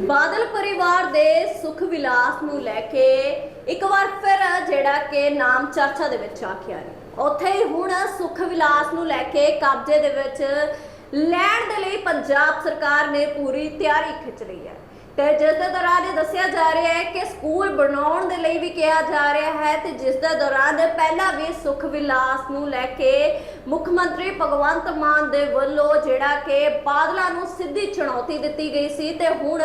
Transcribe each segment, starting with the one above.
ਬਾਦਲ ਪਰਿਵਾਰ ਦੇ ਸੁਖ ਵਿਲਾਸ ਨੂੰ ਲੈ ਕੇ ਇੱਕ ਵਾਰ ਫਿਰ ਜਿਹੜਾ ਕਿ ਨਾਮ ਚਰਚਾ ਦੇ ਵਿੱਚ ਆ ਗਿਆ ਆਇਆ ਉੱਥੇ ਹੀ ਹੁਣ ਸੁਖ ਵਿਲਾਸ ਨੂੰ ਲੈ ਕੇ ਕਬਜ਼ੇ ਦੇ ਵਿੱਚ ਲੈਣ ਦੇ ਲਈ ਪੰਜਾਬ ਸਰਕਾਰ ਨੇ ਪੂਰੀ ਤਿਆਰੀ ਖਿੱਚ ਲਈ ਹੈ। ਤੇ ਜਿਸ ਦੇ ਦੌਰਾਨ ਇਹ ਦੱਸਿਆ ਜਾ ਰਿਹਾ ਹੈ ਕਿ ਸਕੂਲ ਬਣਾਉਣ ਦੇ ਲਈ ਵੀ ਕਿਹਾ ਜਾ ਰਿਹਾ ਹੈ ਤੇ ਜਿਸ ਦੇ ਦੌਰਾਨ ਪਹਿਲਾਂ ਵੀ ਸੁਖ ਵਿਲਾਸ ਨੂੰ ਲੈ ਕੇ ਮੁੱਖ ਮੰਤਰੀ ਭਗਵੰਤ ਮਾਨ ਦੇ ਵੱਲੋਂ ਜਿਹੜਾ ਕਿ ਬਾਦਲਾਂ ਨੂੰ ਸਿੱਧੀ ਚੁਣੌਤੀ ਦਿੱਤੀ ਗਈ ਸੀ ਤੇ ਹੁਣ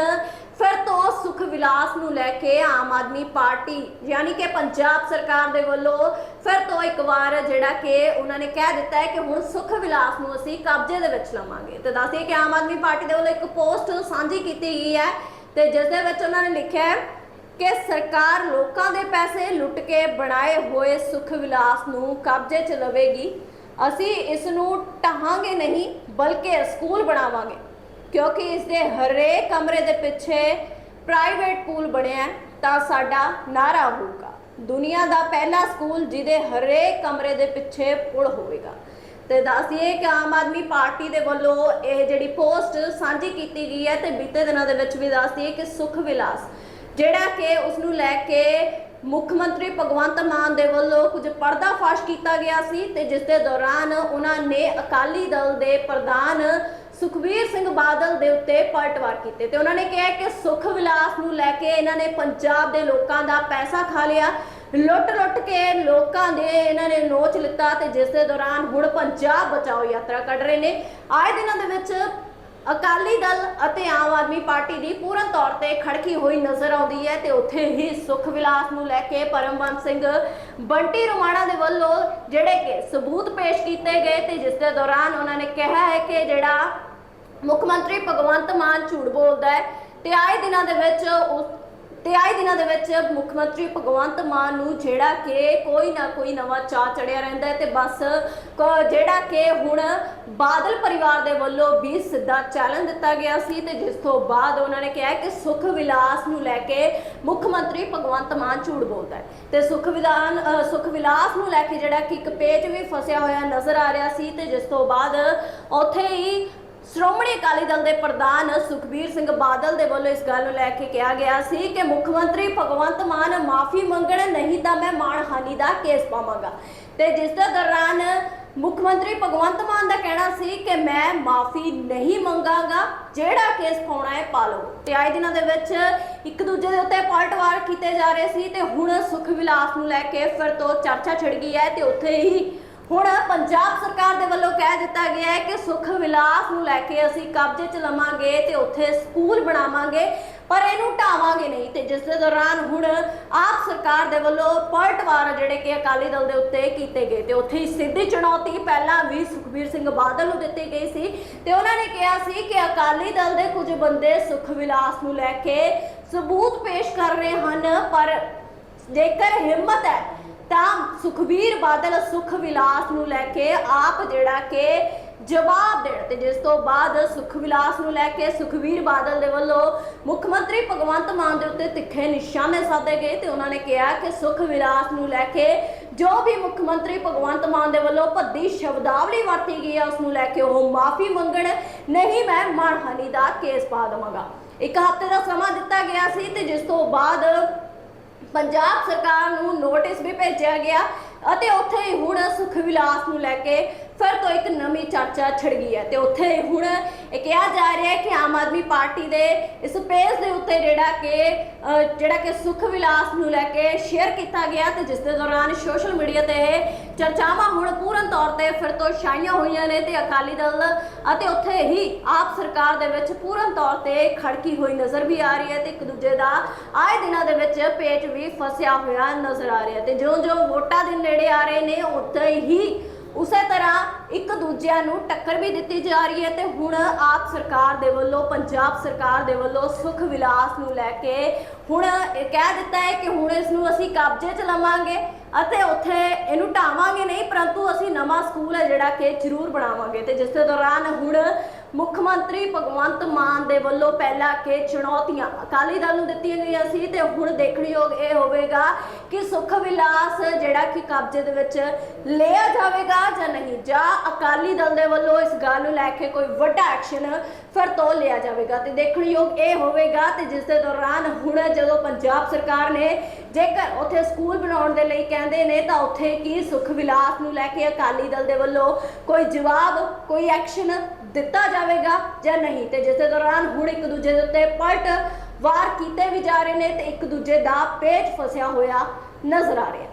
ਫਿਰ ਤੋਂ ਸੁਖ ਵਿਲਾਸ ਨੂੰ ਲੈ ਕੇ ਆਮ ਆਦਮੀ ਪਾਰਟੀ ਯਾਨੀ ਕਿ ਪੰਜਾਬ ਸਰਕਾਰ ਦੇ ਵੱਲੋਂ ਫਿਰ ਤੋਂ ਇੱਕ ਵਾਰ ਜਿਹੜਾ ਕਿ ਉਹਨਾਂ ਨੇ ਕਹਿ ਦਿੱਤਾ ਹੈ ਕਿ ਹੁਣ ਸੁਖ ਵਿਲਾਸ ਨੂੰ ਅਸੀਂ ਕਬਜ਼ੇ ਦੇ ਵਿੱਚ ਲਵਾਂਗੇ। ਤੇ ਦੱਸਿਏ ਕਿ ਆਮ ਆਦਮੀ ਪਾਰਟੀ ਦੇ ਵੱਲੋਂ ਇੱਕ ਪੋਸਟ ਸਾਂਝੀ ਕੀਤੀ ਗਈ ਹੈ ਤੇ ਜਿਸ ਦੇ ਵਿੱਚ ਉਹਨਾਂ ਨੇ ਲਿਖਿਆ ਹੈ ਕਿ ਸਰਕਾਰ ਲੋਕਾਂ ਦੇ ਪੈਸੇ ਲੁੱਟ ਕੇ ਬਣਾਏ ਹੋਏ ਸੁਖ ਵਿਲਾਸ ਨੂੰ ਕਬਜ਼ੇ 'ਚ ਲਵੇਗੀ। ਅਸੀਂ ਇਸ ਨੂੰ ਢਾਹਾਂਗੇ ਨਹੀਂ, ਬਲਕਿ ਸਕੂਲ ਬਣਾਵਾਂਗੇ, ਕਿਉਂਕਿ ਇਸ ਦੇ ਹਰੇਕ ਕਮਰੇ ਦੇ ਪਿੱਛੇ ਪ੍ਰਾਈਵੇਟ ਪੂਲ ਬਣਿਆ ਤਾਂ ਸਾਡਾ ਨਾਰਾ ਹੋਊਗਾ। ਦੁਨੀਆ ਦਾ ਪਹਿਲਾ ਸਕੂਲ ਜਿਹਦੇ ਹਰੇਕ ਕਮਰੇ ਦੇ ਪਿੱਛੇ ਪੁਲ ਹੋਵੇਗਾ। ਤੇ ਦੱਸਦੀਏ ਕਿ ਆਮ ਆਦਮੀ ਪਾਰਟੀ ਦੇ ਵੱਲੋਂ ਇਹ ਜਿਹੜੀ ਪੋਸਟ ਸਾਂਝੀ ਕੀਤੀ ਗਈ ਹੈ ਤੇ ਬੀਤੇ ਦਿਨਾਂ ਦੇ ਵਿੱਚ ਵੀ ਦੱਸਦੀਏ ਕਿ ਸੁਖ ਵਿਲਾਸ, ਜਿਹੜਾ ਕਿ ਉਸ ਨੂੰ ਲੈ ਕੇ ਮੁੱਖ ਮੰਤਰੀ ਭਗਵੰਤ ਮਾਨ ਦੇ ਵੱਲੋਂ ਕੁਝ ਪਰਦਾਫਾਸ਼ ਕੀਤਾ ਗਿਆ ਸੀ ਤੇ ਜਿਸ ਦੇ ਦੌਰਾਨ ਉਹਨਾਂ ਨੇ ਅਕਾਲੀ ਦਲ ਦੇ ਪ੍ਰਧਾਨ ਸੁਖਬੀਰ ਸਿੰਘ ਬਾਦਲ ਦੇ ਉੱਤੇ ਪਲਟਵਾਰ ਕੀਤੇ ਤੇ ਉਹਨਾਂ ਨੇ ਕਿਹਾ ਕਿ ਸੁਖ ਵਿਲਾਸ ਨੂੰ ਲੈ ਕੇ ਇਹਨਾਂ ਨੇ ਪੰਜਾਬ ਦੇ ਲੋਕਾਂ ਦਾ ਪੈਸਾ ਖਾ ਲਿਆ ਲੁੱਟ-ਲੁੱਟ ਕੇ ਲੋਕਾਂ ਦੇ ਇਹਨਾਂ ਨੇ ਨੋਚ ਲਿੱਤਾ ਤੇ ਜਿਸ ਦੇ ਦੌਰਾਨ ਹੁਣ ਪੰਜਾਬ ਬਚਾਓ ਯਾਤਰਾ ਕੱਢ ਰਹੇ ਨੇ। ਆਏ ਦਿਨਾਂ ਦੇ ਵਿੱਚ ਅਕਾਲੀ ਦਲ ਅਤੇ ਆਮ ਆਦਮੀ ਪਾਰਟੀ ਦੀ ਪੂਰਨ ਤੌਰ ਤੇ ਖੜਕੀ ਹੋਈ ਨਜ਼ਰ ਆਉਂਦੀ ਹੈ ਤੇ ਉੱਥੇ ਹੀ ਸੁਖ ਵਿਲਾਸ ਨੂੰ ਲੈ ਕੇ ਪਰਮਵੰਤ ਸਿੰਘ ਬੰਟੀ ਰੋਮਾਣਾ ਦੇ ਵੱਲੋਂ ਜਿਹੜੇ ਕਿ ਸਬੂਤ ਪੇਸ਼ ਕੀਤੇ ਗਏ ਤੇ ਜਿਸ ਦੇ ਦੌਰਾਨ ਉਹਨਾਂ ਨੇ ਕਿਹਾ ਹੈ ਕਿ ਜਿਹੜਾ ਮੁੱਖ ਮੰਤਰੀ ਭਗਵੰਤ ਮਾਨ ਝੂਠ ਬੋਲਦਾ ਹੈ ਤੇ ਆਏ ਦਿਨਾਂ ਦੇ ਵਿੱਚ ਉਸ ਤੇ ਆਏ ਦਿਨਾਂ ਦੇ ਵਿੱਚ ਮੁੱਖ ਮੰਤਰੀ ਭਗਵੰਤ ਮਾਨ ਨੂੰ ਜਿਹੜਾ ਕਿ ਕੋਈ ਨਾ ਕੋਈ ਨਵਾਂ ਚਾਹ ਚੜਿਆ ਰਹਿੰਦਾ ਹੈ ਤੇ ਬਸ ਕ- ਜਿਹੜਾ ਕਿ ਹੁਣ ਬਾਦਲ ਪਰਿਵਾਰ ਦੇ ਵੱਲੋਂ ਵੀ ਸਿੱਧਾ ਚੈਲੰਜ ਦਿੱਤਾ ਗਿਆ ਸੀ ਤੇ ਜਿਸ ਤੋਂ ਬਾਅਦ ਉਹਨਾਂ ਨੇ ਕਿਹਾ ਕਿ ਸੁਖ ਵਿਲਾਸ ਨੂੰ ਲੈ ਕੇ ਮੁੱਖ ਮੰਤਰੀ ਭਗਵੰਤ ਮਾਨ ਝੂਠ ਬੋਲਦਾ ਹੈ। ਤੇ ਸੁਖ ਵਿਧਾਨ ਅ, ਸੁਖ ਵਿਲਾਸ ਨੂੰ ਲੈ ਕੇ ਜਿਹੜਾ ਕਿ ਇੱਕ ਪੇਜ ਵੀ ਫਸਿਆ ਹੋਇਆ ਨਜ਼ਰ ਆ ਰਿਹਾ ਸੀ ਤੇ ਜਿਸ ਤੋਂ ਬਾਅਦ ਉੱਥੇ ਹੀ ਸ਼੍ਰੋਮਣੀ ਅਕਾਲੀ ਦਲ ਦੇ ਪ੍ਰਧਾਨ ਸੁਖਬੀਰ ਸਿੰਘ ਬਾਦਲ ਦੇ ਵੱਲੋਂ ਇਸ ਗੱਲ ਨੂੰ ਲੈ ਕੇ ਕਿਹਾ ਗਿਆ ਸੀ ਕਿ ਮੁੱਖ ਮੰਤਰੀ ਭਗਵੰਤ ਮਾਨ ਮਾਫੀ ਮੰਗਣ ਨਹੀਂ ਤਾਂ ਮੈਂ ਮਾਣਹਾਨੀ ਦਾ ਕੇਸ ਪਾਵਾਂਗਾ। ਤੇ ਜਿਸ ਦੇ ਦੌਰਾਨ ਮੁੱਖ ਮੰਤਰੀ ਭਗਵੰਤ ਮਾਨ ਦਾ ਕਹਿਣਾ ਸੀ ਕਿ ਮੈਂ ਮਾਫੀ ਨਹੀਂ ਮੰਗਾਂਗਾ, ਜਿਹੜਾ ਕੇਸ ਪਾਉਣਾ ਹੈ ਪਾ ਲਓ। ਤੇ ਆਏ ਦਿਨਾਂ ਦੇ ਵਿੱਚ ਇੱਕ ਦੂਜੇ ਦੇ ਉੱਤੇ ਪਲਟਵਾਰ ਕੀਤੇ ਜਾ ਰਹੇ ਸੀ ਤੇ ਹੁਣ ਸੁਖ ਵਿਲਾਸ ਨੂੰ ਲੈ ਕੇ ਫਿਰ ਤੋਂ ਚਰਚਾ ਛਿੜ ਗਈ ਹੈ ਤੇ ਉੱਥੇ ਹੀ ਹੁਣ ਪੰਜਾਬ ਸਰਕਾਰ ਦੇ ਵੱਲੋਂ ਕਹਿ ਦਿੱਤਾ ਗਿਆ ਹੈ ਕਿ ਸੁਖ ਵਿਲਾਸ ਨੂੰ ਲੈ ਕੇ ਅਸੀਂ ਕਬਜ਼ੇ 'ਚ ਲਵਾਂਗੇ ਤੇ ਉੱਥੇ ਸਕੂਲ ਬਣਾਵਾਂਗੇ, ਪਰ ਇਹਨੂੰ ਢਾਵਾਂਗੇ ਨਹੀਂ ਤੇ ਜਿਸ ਦੇ ਦੌਰਾਨ ਹੁਣ ਆਪ ਸਰਕਾਰ ਦੇ ਵੱਲੋਂ ਪਲਟਵਾਰ ਜਿਹੜੇ ਕਿ ਅਕਾਲੀ ਦਲ ਦੇ ਉੱਤੇ ਕੀਤੇ ਗਏ ਤੇ ਉੱਥੇ ਹੀ ਸਿੱਧੀ ਚੁਣੌਤੀ ਪਹਿਲਾਂ ਵੀ ਸੁਖਬੀਰ ਸਿੰਘ ਬਾਦਲ ਨੂੰ ਦਿੱਤੀ ਗਈ ਸੀ ਤੇ ਉਹਨਾਂ ਨੇ ਕਿਹਾ ਸੀ ਕਿ ਅਕਾਲੀ ਦਲ ਦੇ ਕੁਝ ਬੰਦੇ ਸੁਖ ਵਿਲਾਸ ਨੂੰ ਲੈ ਕੇ ਸਬੂਤ ਪੇਸ਼ ਕਰ ਰਹੇ ਹਨ, ਪਰ ਜੇਕਰ ਹਿੰਮਤ ਹੈ ਤਾਂ ਸੁਖਬੀਰ ਬਾਦਲ ਸੁਖ ਵਿਲਾਸ ਨੂੰ ਲੈ ਕੇ ਆਪ ਜਿਹੜਾ ਕਿ ਜਵਾਬ ਦੇਣ ਤੇ ਜਿਸ ਤੋਂ ਬਾਅਦ ਸੁਖ ਵਿਲਾਸ ਨੂੰ ਲੈ ਕੇ ਸੁਖਬੀਰ ਬਾਦਲ ਦੇ ਵੱਲੋਂ ਮੁੱਖ ਮੰਤਰੀ ਭਗਵੰਤ ਮਾਨ ਦੇ ਉੱਤੇ ਤਿੱਖੇ ਨਿਸ਼ਾਨੇ ਸਾਧੇ ਗਏ ਤੇ ਉਹਨਾਂ ਨੇ ਕਿਹਾ ਕਿ ਸੁਖ ਵਿਲਾਸ ਨੂੰ ਲੈ ਕੇ ਜੋ ਵੀ ਮੁੱਖ ਮੰਤਰੀ ਭਗਵੰਤ ਮਾਨ ਦੇ ਵੱਲੋਂ ਭੱਦੀ ਸ਼ਬਦਾਵਲੀ ਵਰਤੀ ਗਈ ਹੈ ਉਸ ਨੂੰ ਲੈ ਕੇ ਉਹ ਮਾਫੀ ਮੰਗਣ, ਨਹੀਂ ਮੈਂ ਮਾਣਹਾਨੀ ਦਾ ਕੇਸ ਪਾ ਦੇਵਾਂਗਾ। ਇੱਕ ਹਫ਼ਤੇ ਦਾ ਸਮਾਂ ਦਿੱਤਾ ਗਿਆ ਸੀ ਤੇ ਜਿਸ ਤੋਂ ਬਾਅਦ ਪੰਜਾਬ ਸਰਕਾਰ ਨੂੰ ਨੋਟਿਸ ਵੀ ਭੇਜਿਆ ਗਿਆ ਅਤੇ ਉੱਥੇ ਹੀ ਹੁਣ ਸੁਖ ਵਿਲਾਸ ਨੂੰ ਲੈ ਕੇ ਫਿਰ ਤੋਂ ਇੱਕ ਨਵੀਂ ਚਰਚਾ ਛਿੜ ਗਈ ਹੈ ਤੇ ਉੱਥੇ ਹੁਣ ਇਹ ਕਿਹਾ ਜਾ ਰਿਹਾ ਹੈ ਕਿ ਆਮ ਆਦਮੀ ਪਾਰਟੀ ਦੇ ਇਸ ਪੇਜ ਦੇ ਉੱਤੇ ਜਿਹੜਾ ਕਿ ਜਿਹੜਾ ਕਿ ਸੁਖ ਵਿਲਾਸ ਨੂੰ ਲੈ ਕੇ ਸ਼ੇਅਰ ਕੀਤਾ ਗਿਆ ਤੇ ਜਿਸ ਦੇ ਦੌਰਾਨ ਸੋਸ਼ਲ ਮੀਡੀਆ ਤੇ ਇਹ ਚਰਚਾਵਾਂ ਹੁਣ ਪੂਰਨ ਤੌਰ ਤੇ ਫਿਰ ਤੋਂ ਛਾਈਆਂ ਹੋਈਆਂ ਨੇ ਤੇ ਅਕਾਲੀ ਦਲ ਅਤੇ ਉੱਥੇ ਹੀ ਆਪ ਸਰਕਾਰ ਦੇ ਵਿੱਚ ਪੂਰਨ ਤੌਰ ਤੇ ਖੜਕੀ ਹੋਈ ਨਜ਼ਰ ਵੀ ਆ ਰਹੀ ਹੈ ਤੇ ਇੱਕ ਦੂਜੇ ਦਾ ਆਏ ਦਿਨਾਂ ਦੇ ਵਿੱਚ ਪੇਚ ਵੀ ਫਸਿਆ ਹੋਇਆ ਨਜ਼ਰ ਆ ਰਿਹਾ ਤੇ ਜਿਉਂ-ਜਿਉਂ ਵੋਟਾਂ ਦੇ ਨੇੜੇ ਆ ਰਹੇ ਨੇ, ਉੱਥੇ ਹੀ ਉਸੇ ਤਰ੍ਹਾਂ ਇੱਕ ਦੂਜਿਆਂ ਨੂੰ ਟੱਕਰ ਵੀ ਦਿੱਤੀ ਜਾ ਰਹੀ ਹੈ ਤੇ ਹੁਣ ਆਪ ਸਰਕਾਰ ਦੇ ਵੱਲੋਂ, ਪੰਜਾਬ ਸਰਕਾਰ ਦੇ ਵੱਲੋਂ ਸੁਖ ਵਿਲਾਸ ਨੂੰ ਲੈ ਕੇ ਹੁਣ ਕਹਿ ਦਿੱਤਾ ਹੈ ਕਿ ਹੁਣ ਇਸ ਨੂੰ ਅਸੀਂ ਕਬਜ਼ੇ 'ਚ ਲਵਾਂਗੇ ਅਤੇ ਉੱਥੇ ਇਹਨੂੰ ਢਾਵਾਂਗੇ ਨਹੀਂ, ਪਰੰਤੂ ਅਸੀਂ ਨਵਾਂ ਸਕੂਲ ਹੈ ਜਿਹੜਾ ਕਿ ਜ਼ਰੂਰ ਬਣਾਵਾਂਗੇ ਤੇ ਜਿਸ ਦੇ ਦੌਰਾਨ ਹੁਣ ਮੁੱਖ ਮੰਤਰੀ ਭਗਵੰਤ ਮਾਨ ਦੇ ਵੱਲੋਂ ਪਹਿਲਾਂ ਕਿ ਚੁਣੌਤੀਆਂ ਅਕਾਲੀ ਦਲ ਨੂੰ ਦਿੱਤੀਆਂ ਗਈਆਂ ਸੀ ਤੇ ਹੁਣ ਦੇਖਣਯੋਗ ਇਹ ਹੋਵੇਗਾ ਕਿ ਸੁਖ ਵਿਲਾਸ ਜਿਹੜਾ ਕਿ ਕਬਜ਼ੇ ਦੇ ਵਿੱਚ ਲਿਆ ਜਾਵੇਗਾ ਜਾਂ ਨਹੀਂ, ਜਾਂ ਅਕਾਲੀ ਦਲ ਦੇ ਵੱਲੋਂ ਇਸ ਗੱਲ ਨੂੰ ਲੈ ਕੇ ਕੋਈ ਵੱਡਾ ਐਕਸ਼ਨ ਫਿਰ ਤੋਂ ਲਿਆ ਜਾਵੇਗਾ। ਤੇ ਦੇਖਣਯੋਗ ਇਹ ਹੋਵੇਗਾ ਤੇ ਜਿਸ ਦੇ ਦੌਰਾਨ ਹੁਣ ਜਦੋਂ ਪੰਜਾਬ ਸਰਕਾਰ ਨੇ ਜੇਕਰ ਉੱਥੇ ਸਕੂਲ ਬਣਾਉਣ ਦੇ ਲਈ ਕਹਿੰਦੇ ਨੇ, ਤਾਂ ਉੱਥੇ ਕੀ ਸੁਖ ਵਿਲਾਸ ਨੂੰ ਲੈ ਕੇ ਅਕਾਲੀ ਦਲ ਦੇ ਵੱਲੋਂ ਕੋਈ ਜਵਾਬ, ਕੋਈ ਐਕਸ਼ਨ ਦਿੱਤਾ ਜਾਵੇਗਾ ਜਾਂ ਨਹੀਂ? ਤੇ ਜਿਸ ਦੇ ਦੌਰਾਨ ਹੁਣ ਇੱਕ ਦੂਜੇ ਦੇ ਉੱਤੇ ਪਲਟ ਵਾਰ ਕੀਤੇ ਵੀ ਜਾ ਰਹੇ ਨੇ ਤੇ ਇੱਕ ਦੂਜੇ ਦਾ ਪੇਚ ਫਸਿਆ ਹੋਇਆ ਨਜ਼ਰ ਆ ਰਿਹਾ।